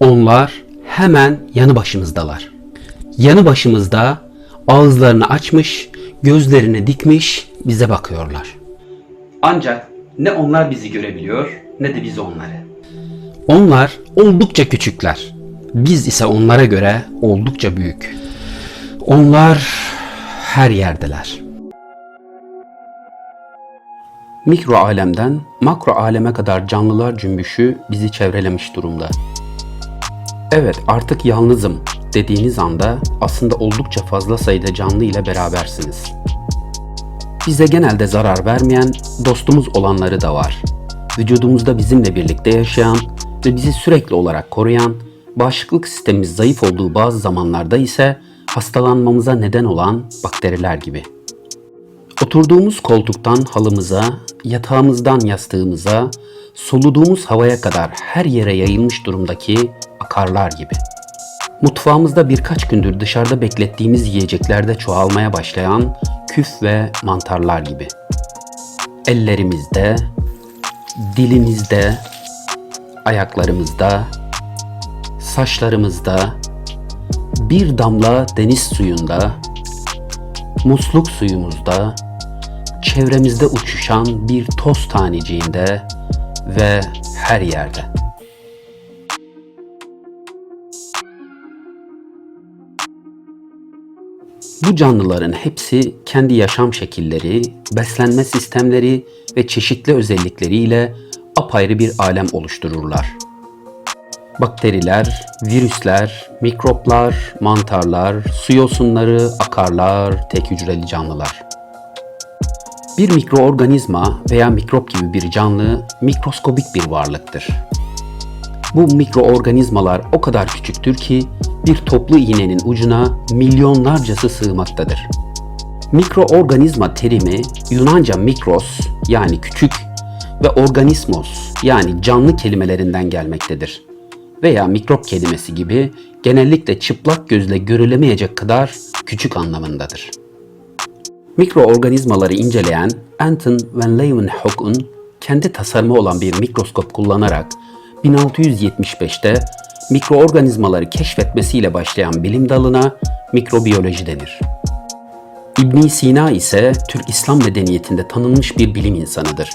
Onlar hemen yanı başımızdalar. Yanı başımızda ağızlarını açmış, gözlerini dikmiş bize bakıyorlar. Ancak ne onlar bizi görebiliyor ne de biz onları. Onlar oldukça küçükler. Biz ise onlara göre oldukça büyük. Onlar her yerdeler. Mikro alemden makro aleme kadar canlılar cümbüşü bizi çevrelemiş durumda. Evet artık yalnızım dediğiniz anda aslında oldukça fazla sayıda canlı ile berabersiniz. Bize genelde zarar vermeyen dostumuz olanları da var. Vücudumuzda bizimle birlikte yaşayan ve bizi sürekli olarak koruyan, bağışıklık sistemimiz zayıf olduğu bazı zamanlarda ise hastalanmamıza neden olan bakteriler gibi. Oturduğumuz koltuktan halımıza, yatağımızdan yastığımıza, soluduğumuz havaya kadar her yere yayılmış durumdaki akarlar gibi. Mutfağımızda birkaç gündür dışarıda beklettiğimiz yiyeceklerde çoğalmaya başlayan küf ve mantarlar gibi. Ellerimizde, dilimizde, ayaklarımızda, saçlarımızda, bir damla deniz suyunda, musluk suyumuzda, çevremizde uçuşan bir toz taneciğinde ve her yerde. Bu canlıların hepsi kendi yaşam şekilleri, beslenme sistemleri ve çeşitli özellikleriyle apayrı bir alem oluştururlar. Bakteriler, virüsler, mikroplar, mantarlar, su yosunları, akarlar, tek hücreli canlılar. Bir mikroorganizma veya mikrop gibi bir canlı mikroskobik bir varlıktır. Bu mikroorganizmalar o kadar küçüktür ki bir toplu iğnenin ucuna milyonlarcası sığmaktadır. Mikroorganizma terimi Yunanca mikros yani küçük ve organismos yani canlı kelimelerinden gelmektedir. Veya mikrop kelimesi gibi genellikle çıplak gözle görülemeyecek kadar küçük anlamındadır. Mikroorganizmaları inceleyen Anton van Leeuwenhoek'un kendi tasarımı olan bir mikroskop kullanarak 1675'te mikroorganizmaları keşfetmesiyle başlayan bilim dalına mikrobiyoloji denir. İbn Sina ise Türk İslam medeniyetinde tanınmış bir bilim insanıdır.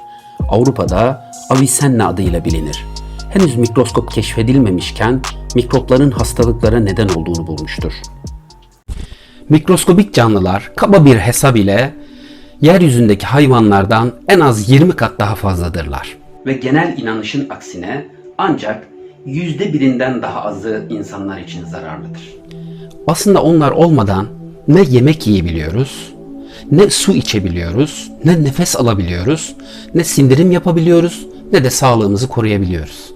Avrupa'da Avicenna adıyla bilinir. Henüz mikroskop keşfedilmemişken mikropların hastalıklara neden olduğunu bulmuştur. Mikroskobik canlılar kaba bir hesap ile yeryüzündeki hayvanlardan en az 20 kat daha fazladırlar. Ve genel inanışın aksine ancak yüzde birinden daha azı insanlar için zararlıdır. Aslında onlar olmadan ne yemek yiyebiliyoruz, ne su içebiliyoruz, ne nefes alabiliyoruz, ne sindirim yapabiliyoruz, ne de sağlığımızı koruyabiliyoruz.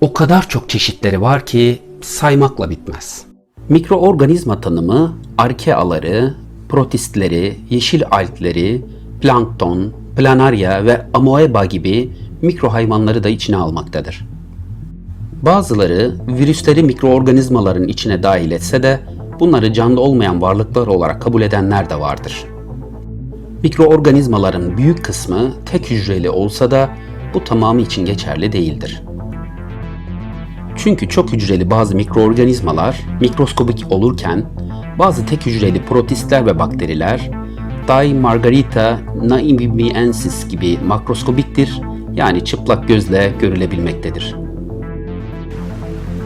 O kadar çok çeşitleri var ki saymakla bitmez. Mikroorganizma tanımı arkeaları, protistleri, yeşil algleri, plankton, planaria ve amoeba gibi mikro hayvanları da içine almaktadır. Bazıları virüsleri mikroorganizmaların içine dahil etse de bunları canlı olmayan varlıklar olarak kabul edenler de vardır. Mikroorganizmaların büyük kısmı tek hücreli olsa da bu tamamı için geçerli değildir. Çünkü çok hücreli bazı mikroorganizmalar mikroskobik olurken bazı tek hücreli protistler ve bakteriler Daim Margarita naimiensis gibi makroskobiktir yani çıplak gözle görülebilmektedir.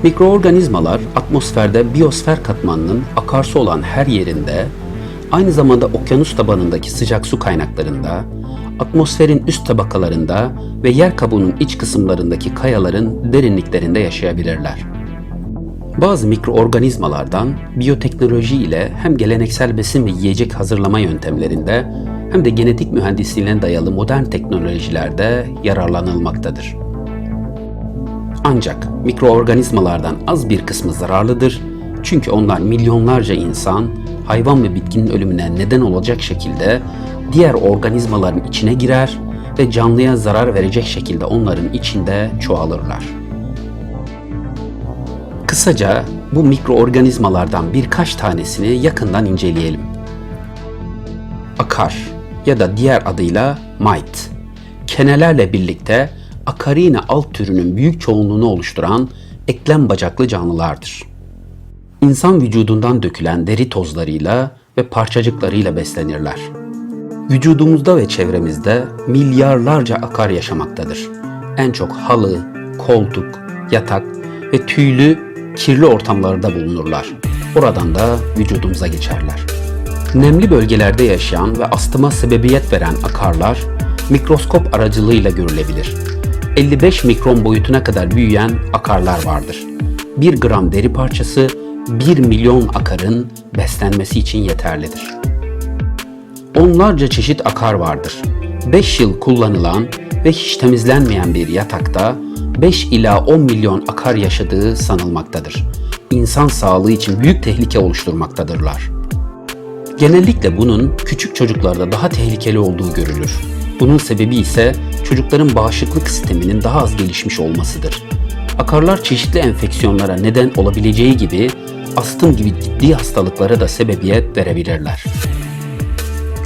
Mikroorganizmalar atmosferde biyosfer katmanının akarsu olan her yerinde, aynı zamanda okyanus tabanındaki sıcak su kaynaklarında, atmosferin üst tabakalarında ve yer kabuğunun iç kısımlarındaki kayaların derinliklerinde yaşayabilirler. Bazı mikroorganizmalardan biyoteknoloji ile hem geleneksel besin ve yiyecek hazırlama yöntemlerinde hem de genetik mühendisliğine dayalı modern teknolojilerde yararlanılmaktadır. Ancak mikroorganizmalardan az bir kısmı zararlıdır çünkü onlar milyonlarca insan, hayvan ve bitkinin ölümüne neden olacak şekilde diğer organizmaların içine girer ve canlıya zarar verecek şekilde onların içinde çoğalırlar. Kısaca bu mikroorganizmalardan birkaç tanesini yakından inceleyelim. Akar ya da diğer adıyla mite. Kenelerle birlikte Akarina alt türünün büyük çoğunluğunu oluşturan eklem bacaklı canlılardır. İnsan vücudundan dökülen deri tozlarıyla ve parçacıklarıyla beslenirler. Vücudumuzda ve çevremizde milyarlarca akar yaşamaktadır. En çok halı, koltuk, yatak ve tüylü, kirli ortamlarda bulunurlar. Oradan da vücudumuza geçerler. Nemli bölgelerde yaşayan ve astıma sebebiyet veren akarlar mikroskop aracılığıyla görülebilir. 55 mikron boyutuna kadar büyüyen akarlar vardır. 1 gram deri parçası 1 milyon akarın beslenmesi için yeterlidir. Onlarca çeşit akar vardır. 5 yıl kullanılan ve hiç temizlenmeyen bir yatakta 5 ila 10 milyon akar yaşadığı sanılmaktadır. İnsan sağlığı için büyük tehlike oluşturmaktadırlar. Genellikle bunun küçük çocuklarda daha tehlikeli olduğu görülür. Bunun sebebi ise çocukların bağışıklık sisteminin daha az gelişmiş olmasıdır. Akarlar çeşitli enfeksiyonlara neden olabileceği gibi astım gibi ciddi hastalıklara da sebebiyet verebilirler.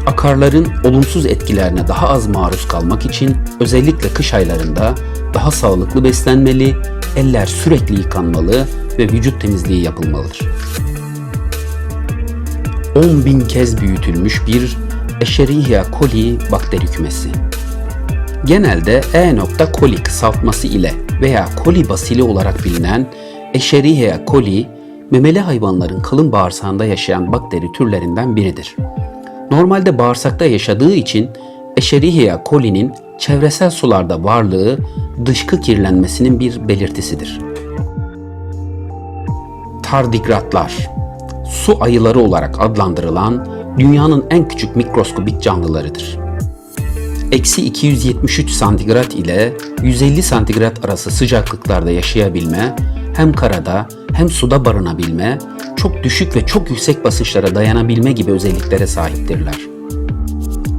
Akarların olumsuz etkilerine daha az maruz kalmak için özellikle kış aylarında daha sağlıklı beslenmeli, eller sürekli yıkanmalı ve vücut temizliği yapılmalıdır. 10 bin kez büyütülmüş bir Escherichia coli bakteri kümesi. Genelde E. coli kısaltması ile veya coli basili olarak bilinen Escherichia coli, memeli hayvanların kalın bağırsağında yaşayan bakteri türlerinden biridir. Normalde bağırsakta yaşadığı için Escherichia coli'nin çevresel sularda varlığı dışkı kirlenmesinin bir belirtisidir. Tardigratlar, su ayıları olarak adlandırılan dünyanın en küçük mikroskobik canlılarıdır. Eksi 273 santigrat ile 150 santigrat arası sıcaklıklarda yaşayabilme, hem karada hem suda barınabilme, çok düşük ve çok yüksek basınçlara dayanabilme gibi özelliklere sahiptirler.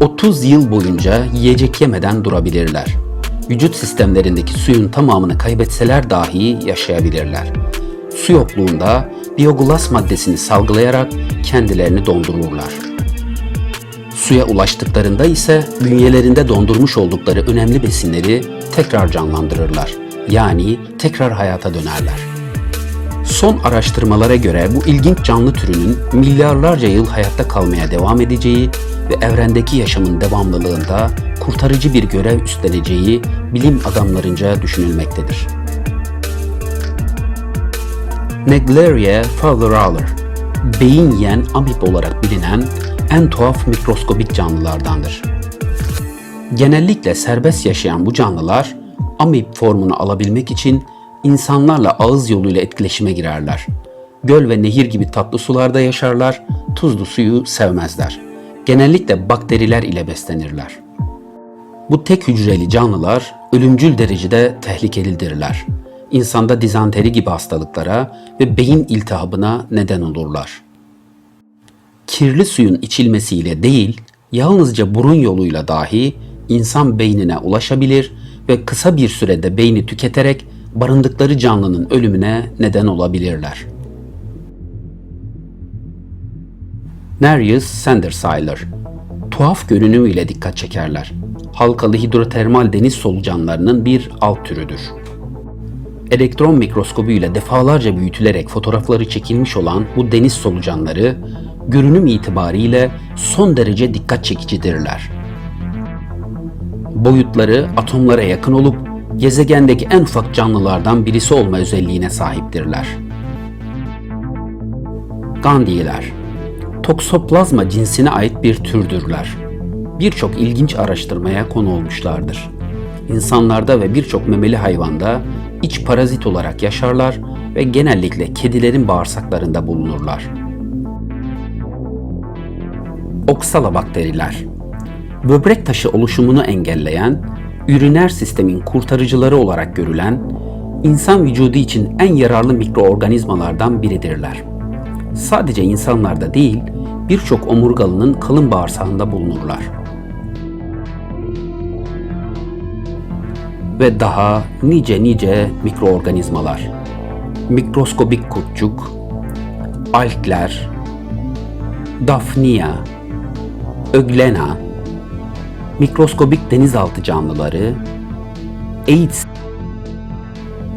30 yıl boyunca yiyecek yemeden durabilirler. Vücut sistemlerindeki suyun tamamını kaybetseler dahi yaşayabilirler. Su yokluğunda biyoglas maddesini salgılayarak kendilerini dondururlar. Suya ulaştıklarında ise bünyelerinde dondurmuş oldukları önemli besinleri tekrar canlandırırlar. Yani tekrar hayata dönerler. Son araştırmalara göre bu ilginç canlı türünün milyarlarca yıl hayatta kalmaya devam edeceği ve evrendeki yaşamın devamlılığında kurtarıcı bir görev üstleneceği bilim adamlarınca düşünülmektedir. Naegleria fowleraler, beyin yiyen amip olarak bilinen en tuhaf mikroskobik canlılardandır. Genellikle serbest yaşayan bu canlılar amip formunu alabilmek için insanlarla ağız yoluyla etkileşime girerler. Göl ve nehir gibi tatlı sularda yaşarlar, tuzlu suyu sevmezler. Genellikle bakteriler ile beslenirler. Bu tek hücreli canlılar ölümcül derecede tehlikelidirler. İnsanda dizanteri gibi hastalıklara ve beyin iltihabına neden olurlar. Kirli suyun içilmesiyle değil, yalnızca burun yoluyla dahi insan beynine ulaşabilir ve kısa bir sürede beyni tüketerek barındıkları canlının ölümüne neden olabilirler. Nereus sandersiler tuhaf görünümüyle dikkat çekerler. Halkalı hidrotermal deniz solucanlarının bir alt türüdür. Elektron mikroskobu ile defalarca büyütülerek fotoğrafları çekilmiş olan bu deniz solucanları görünüm itibariyle son derece dikkat çekicidirler. Boyutları atomlara yakın olup gezegendeki en ufak canlılardan birisi olma özelliğine sahiptirler. Gandiyeler Toxoplasma cinsine ait bir türdürler. Birçok ilginç araştırmaya konu olmuşlardır. İnsanlarda ve birçok memeli hayvanda iç parazit olarak yaşarlar ve genellikle kedilerin bağırsaklarında bulunurlar. Oksala bakteriler Böbrek taşı oluşumunu engelleyen, üriner sistemin kurtarıcıları olarak görülen, insan vücudu için en yararlı mikroorganizmalardan biridirler. Sadece insanlarda değil, birçok omurgalının kalın bağırsağında bulunurlar. Ve daha nice nice mikroorganizmalar. Mikroskobik kurtçuk, alkler, Daphnia, Öglena, mikroskobik denizaltı canlıları, AIDS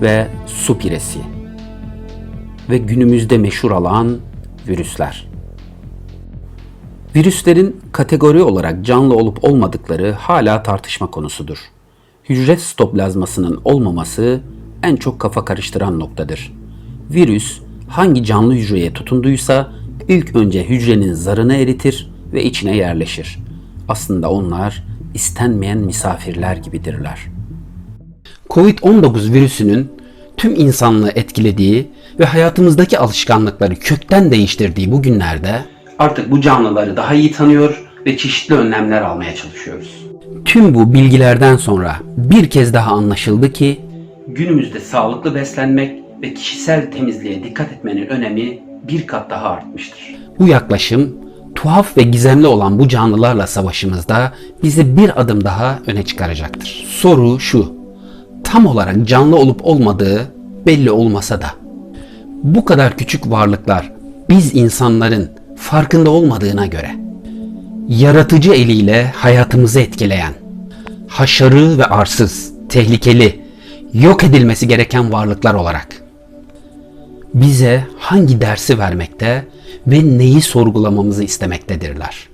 ve su piresi ve günümüzde meşhur olan virüsler. Virüslerin kategori olarak canlı olup olmadıkları hala tartışma konusudur. Hücre sitoplazmasının olmaması en çok kafa karıştıran noktadır. Virüs hangi canlı hücreye tutunduysa ilk önce hücrenin zarını eritir ve içine yerleşir. Aslında onlar istenmeyen misafirler gibidirler. Covid-19 virüsünün tüm insanlığı etkilediği ve hayatımızdaki alışkanlıkları kökten değiştirdiği bu günlerde artık bu canlıları daha iyi tanıyor ve çeşitli önlemler almaya çalışıyoruz. Tüm bu bilgilerden sonra bir kez daha anlaşıldı ki günümüzde sağlıklı beslenmek ve kişisel temizliğe dikkat etmenin önemi bir kat daha artmıştır. Bu yaklaşım tuhaf ve gizemli olan bu canlılarla savaşımızda bizi bir adım daha öne çıkaracaktır. Soru şu. Tam olarak canlı olup olmadığı belli olmasa da bu kadar küçük varlıklar biz insanların farkında olmadığına göre yaratıcı eliyle hayatımızı etkileyen, haşarı ve arsız, tehlikeli, yok edilmesi gereken varlıklar olarak bize hangi dersi vermekte ve neyi sorgulamamızı istemektedirler?